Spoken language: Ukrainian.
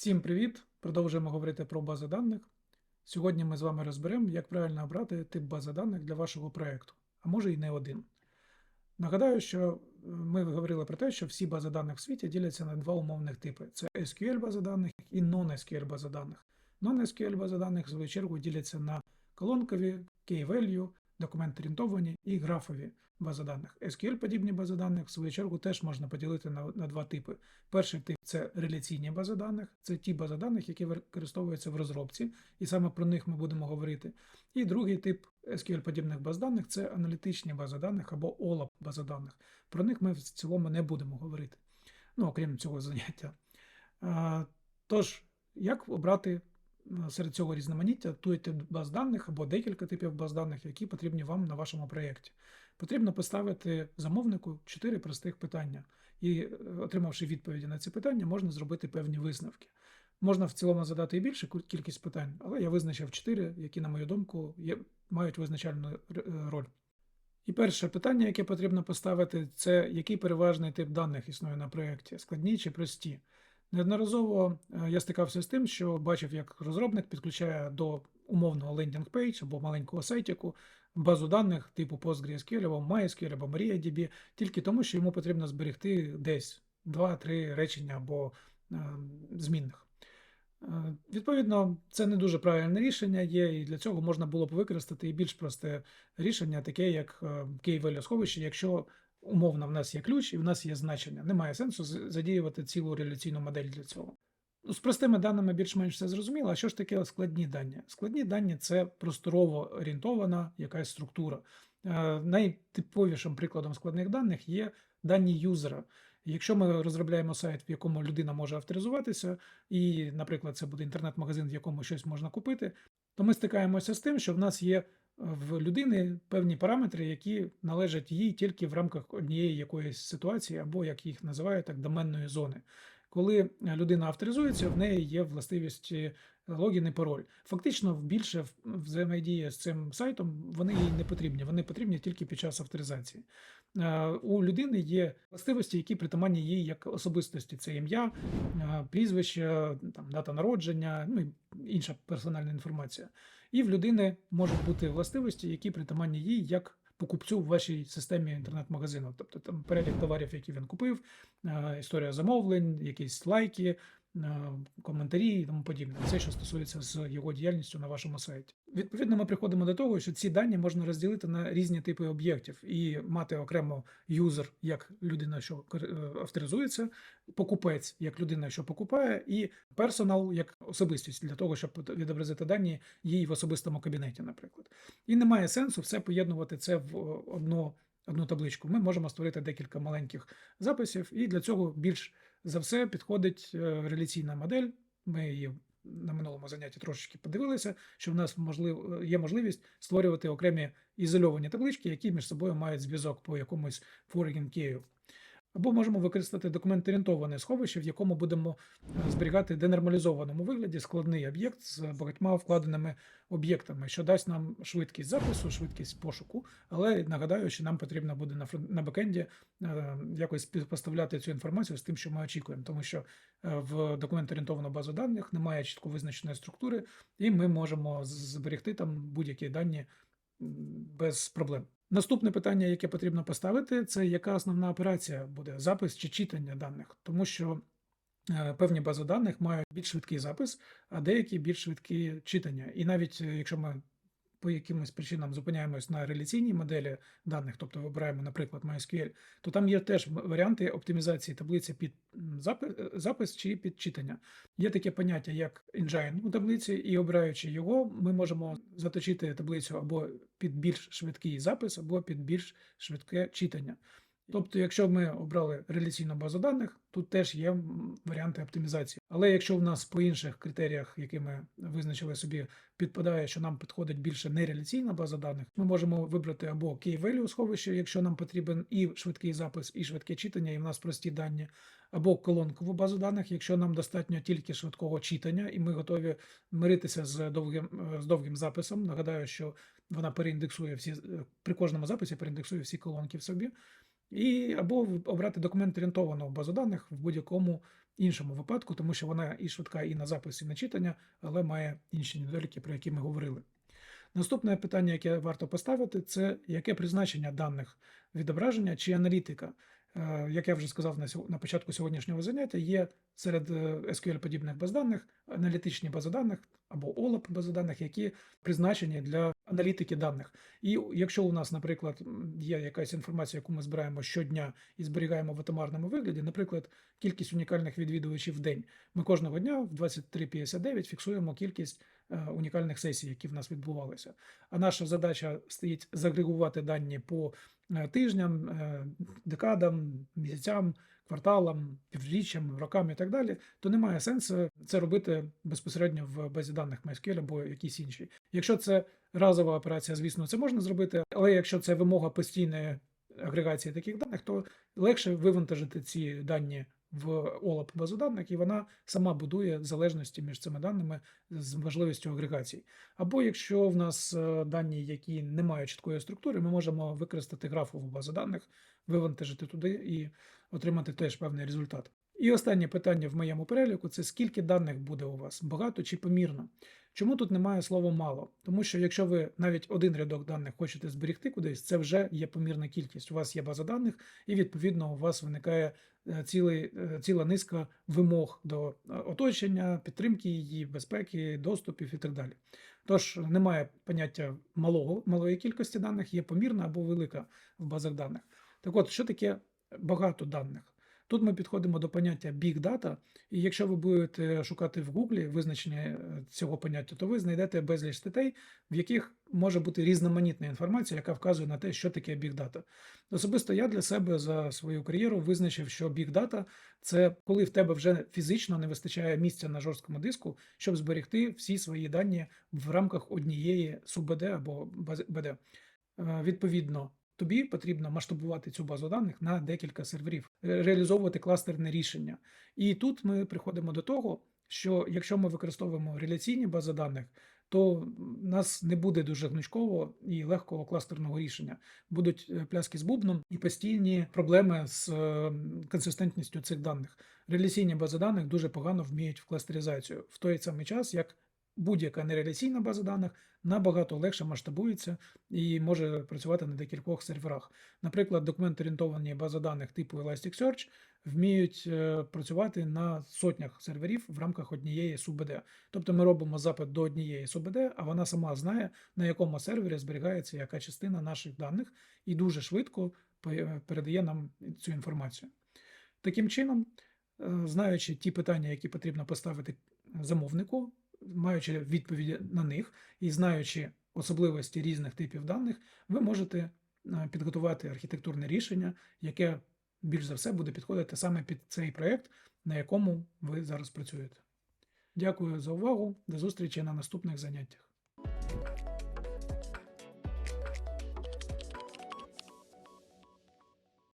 Всім привіт! Продовжуємо говорити про бази даних. Сьогодні ми з вами розберемо, як правильно обрати тип бази даних для вашого проєкту, а може і не один. Нагадаю, що е, ми говорили про те, що всі бази даних в світі діляться на два умовних типи: це SQL бази даних і non-SQL бази даних. Non-SQL бази даних, в свою чергу, діляться на колонкові, key-value, документ-орієнтовані і графові бази даних. SQL-подібні бази даних, в свою чергу, теж можна поділити на, на два типи. Перший тип це реляційні бази даних, це ті бази даних, які використовуються в розробці, і саме про них ми будемо говорити. І другий тип SQL-подібних баз даних це аналітичні бази даних або OLAP бази даних. Про них ми в цілому не будемо говорити, ну, окрім цього заняття. А, Тож, як обрати серед цього різноманіття той тип баз даних або декілька типів баз даних, які потрібні вам на вашому проєкті? Потрібно поставити замовнику чотири простих питання, і, е, отримавши відповіді на ці питання, можна зробити певні висновки. Можна в цілому задати і більшу кількість питань, але я визначив чотири, які, на мою думку, є, мають визначальну е, роль. І перше питання, яке потрібно поставити, це який переважний тип даних існує на проєкті, складні чи прості. Неодноразово е, я стикався з тим, що бачив, як розробник підключає до умовного лендінг-пейдж або маленького сайтику базу даних типу PostgreSQL або MySQL або MariaDB, тільки тому, що йому потрібно зберегти десь 2-3 речення або е, змінних. Е, Відповідно, це не дуже правильне рішення є, і для цього можна було б використати і більш просте рішення, таке як key-value сховище, якщо умовно в нас є ключ і в нас є значення. Немає сенсу задіювати цілу реляційну модель для цього. Ну, З простими даними більш-менш все зрозуміло. А що ж таке складні дані? Складні дані це просторово орієнтована якась структура. Е, Найтиповішим прикладом складних даних є дані юзера. Якщо ми розробляємо сайт, в якому людина може авторизуватися, і, наприклад, це буде інтернет-магазин, в якому щось можна купити, то ми стикаємося з тим, що в нас є в людини певні параметри, які належать їй тільки в рамках однієї якоїсь ситуації, або як їх називають, так доменної зони. Коли людина авторизується, в неї є властивість логін і пароль. Фактично, більше в- взаємодія з цим сайтом вони їй не потрібні. Вони потрібні тільки під час авторизації. Е, У людини є властивості, які притаманні їй як особистості: це ім'я, е, прізвище, там дата народження, ну і інша персональна інформація. І в людини можуть бути властивості, які притаманні їй як покупцю в вашій системі інтернет-магазину. Тобто там перелік товарів, які він купив, е, історія замовлень, якісь лайки, коментарі і тому подібне. Це що стосується з його діяльністю на вашому сайті. Відповідно, ми приходимо до того, що ці дані можна розділити на різні типи об'єктів і мати окремо юзер як людина, що е, авторизується, покупець як людина, що покупає, і персонал як особистість для того, щоб відобразити дані їй в особистому кабінеті, наприклад. І немає сенсу все поєднувати це в е, одну, одну табличку. Ми можемо створити декілька маленьких записів, і для цього більш за все підходить е, реляційна модель. Ми її на минулому занятті трошечки подивилися, що в нас можлив, є можливість створювати окремі ізольовані таблички, які між собою мають зв'язок по якомусь foreign key. Або можемо використати документ-орієнтоване сховище, в якому будемо е, зберігати денормалізованому вигляді складний об'єкт з багатьма вкладеними об'єктами, що дасть нам швидкість запису, швидкість пошуку. Але нагадаю, що нам потрібно буде на на бекенді е, якось співпоставляти цю інформацію з тим, що ми очікуємо, тому що е, в документ-орієнтовану базу даних немає чітко визначеної структури, і ми можемо зберегти там будь-які дані без проблем. Наступне питання, яке потрібно поставити, це яка основна операція буде запис чи читання даних, тому що е, певні бази даних мають більш швидкий запис, а деякі більш швидкі читання. І навіть е, якщо ми по якимось причинам зупиняємось на реляційній моделі даних, тобто вибираємо, наприклад, MySQL, то там є теж варіанти оптимізації таблиці під е, запис чи під читання. Є таке поняття, як engine у таблиці, і обираючи його, ми можемо заточити таблицю або під більш швидкий запис, або під більш швидке читання. Тобто, якщо ми обрали реляційну базу даних, тут теж є варіанти оптимізації. Але якщо в нас по інших критеріях, які ми визначили собі, підпадає, що нам підходить більше нереляційна база даних, ми можемо вибрати або key-value сховище, якщо нам потрібен і швидкий запис, і швидке читання, і в нас прості дані, або колонкову базу даних, якщо нам достатньо тільки швидкого читання, і ми готові миритися з довгим, е, з довгим записом. Нагадаю, що вона переіндексує всі е, при кожному записі переіндексує всі колонки в собі. І або обрати документ орієнтовану базу даних в будь-якому іншому випадку, тому що вона і швидка, і на запис, і на читання, але має інші недоліки, про які ми говорили. Наступне питання, яке варто поставити, це яке призначення даних відображення чи аналітика. Е, Як я вже сказав на початку сьогоднішнього заняття, є серед SQL-подібних баз даних аналітичні бази даних або OLAP бази даних, які призначені для аналітики даних. І якщо у нас, наприклад, є якась інформація, яку ми збираємо щодня і зберігаємо в атомарному вигляді, наприклад, кількість унікальних відвідувачів в день, ми кожного дня в 23.59 фіксуємо кількість е, унікальних сесій, які в нас відбувалися. А наша задача стоїть загрегувати дані по е, тижням, е, декадам, місяцям, кварталам, півріччям, рокам і так далі, то немає сенсу це робити безпосередньо в базі даних MySQL або якісь інші. Якщо це разова операція, звісно, це можна зробити, але якщо це вимога постійної агрегації таких даних, то легше вивантажити ці дані в OLAP базу даних, і вона сама будує залежності між цими даними з можливістю агрегації. Або якщо в нас е, дані, які не мають чіткої структури, ми можемо використати графову базу даних, вивантажити туди і отримати теж певний результат. І останнє питання в моєму переліку це скільки даних буде у вас, багато чи помірно. Чому тут немає слова мало? Тому що якщо ви навіть один рядок даних хочете зберегти кудись, це вже є помірна кількість. У вас є база даних, і відповідно у вас виникає е, цілий, е, ціла низка вимог до е, оточення, підтримки її, безпеки, доступів і так далі. Тож немає поняття малого, малої кількості даних, є помірна або велика в базах даних. Так от, що таке багато даних? Тут ми підходимо до поняття Big Data, і якщо ви будете шукати в Гуглі визначення е, цього поняття, то ви знайдете безліч статей, в яких може бути різноманітна інформація, яка вказує на те, що таке Big Data. Особисто я для себе за свою кар'єру визначив, що Big Data – це коли в тебе вже фізично не вистачає місця на жорсткому диску, щоб зберегти всі свої дані в рамках однієї СУБД або БД. Е, Відповідно, тобі потрібно масштабувати цю базу даних на декілька серверів, реалізовувати кластерне рішення. І тут ми приходимо до того, що якщо ми використовуємо реляційні бази даних, то в нас не буде дуже гнучкового і легкого кластерного рішення. Будуть е, пляски з бубном і постійні проблеми з е, консистентністю цих даних. Реляційні бази даних дуже погано вміють в кластеризацію в той самий час, як будь-яка нереляційна база даних набагато легше масштабується і може працювати на декількох серверах. Наприклад, документ-орієнтовані бази даних типу Elasticsearch вміють е, працювати на сотнях серверів в рамках однієї СУБД. Тобто ми робимо запит до однієї СУБД, а вона сама знає, на якому сервері зберігається яка частина наших даних, і дуже швидко передає нам цю інформацію. Таким чином, е, знаючи ті питання, які потрібно поставити замовнику, маючи відповіді на них і знаючи особливості різних типів даних, ви можете е, підготувати архітектурне рішення, яке більш за все буде підходити саме під цей проєкт, на якому ви зараз працюєте. Дякую за увагу. До зустрічі на наступних заняттях.